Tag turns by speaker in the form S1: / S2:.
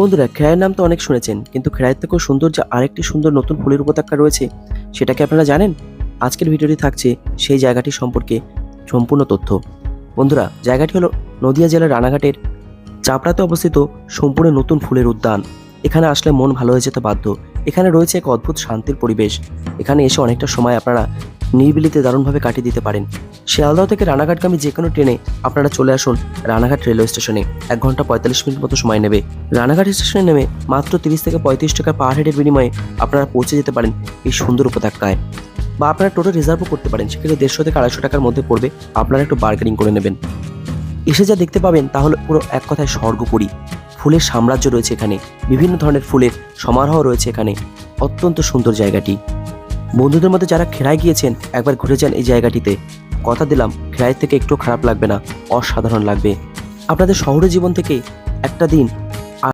S1: বন্ধুরা খেরাইয়ের নাম তো অনেক শুনেছেন, কিন্তু খেরাইয়ের থেকেও সুন্দর যে আরেকটি সুন্দর নতুন ফুলের উপত্যকা রয়েছে, সেটা কি আপনারা জানেন? আজকের ভিডিওটি থাকছে সেই জায়গাটি সম্পর্কে সম্পূর্ণ তথ্য। বন্ধুরা, জায়গাটি হলো নদিয়া জেলার রানাঘাটের চাপড়াতে অবস্থিত সম্পূর্ণ নতুন ফুলের উদ্যান। এখানে আসলে মন ভালো হয়ে যেতে বাধ্য। এখানে রয়েছে এক অদ্ভুত শান্তির পরিবেশ। এখানে এসে অনেকটা সময় আপনারা নিরিবিলিতে দারুণভাবে কাটিয়ে দিতে পারেন। শিয়ালদহ থেকে রানাঘাটগামী যে কোনো ট্রেনে আপনারা চলে আসুন রানাঘাট রেলওয়ে স্টেশনে। এক ঘণ্টা পঁয়তাল্লিশ মিনিট মতো সময় নেবে। রানাঘাট স্টেশনে নেমে মাত্র তিরিশ থেকে পঁয়ত্রিশ টাকা পার হেডের বিনিময়ে আপনারা পৌঁছে যেতে পারেন এই সুন্দর উপত্যকায়। বা আপনারা টোটো রিজার্ভও করতে পারেন, সেক্ষেত্রে দেড়শো থেকে আড়াইশো টাকার মধ্যে পড়বে আপনারা একটু বার্গেনিং করে নেবেন। এসে যা দেখতে পাবেন তাহলে পুরো এক কথায় স্বর্গপুরী। ফুলের সাম্রাজ্য রয়েছে এখানে, বিভিন্ন ধরনের ফুলের সমারোহ রয়েছে এখানে। অত্যন্ত সুন্দর জায়গাটি। বন্ধুদের মধ্যে যারা খেরায় গিয়েছেন, একবার ঘুরে যান এই জায়গাটিতে। কথা দিলাম খেরাই থেকে একটু খারাপ লাগবে না, অসাধারণ লাগবে। আপনাদের শহরের জীবন থেকে একটা দিন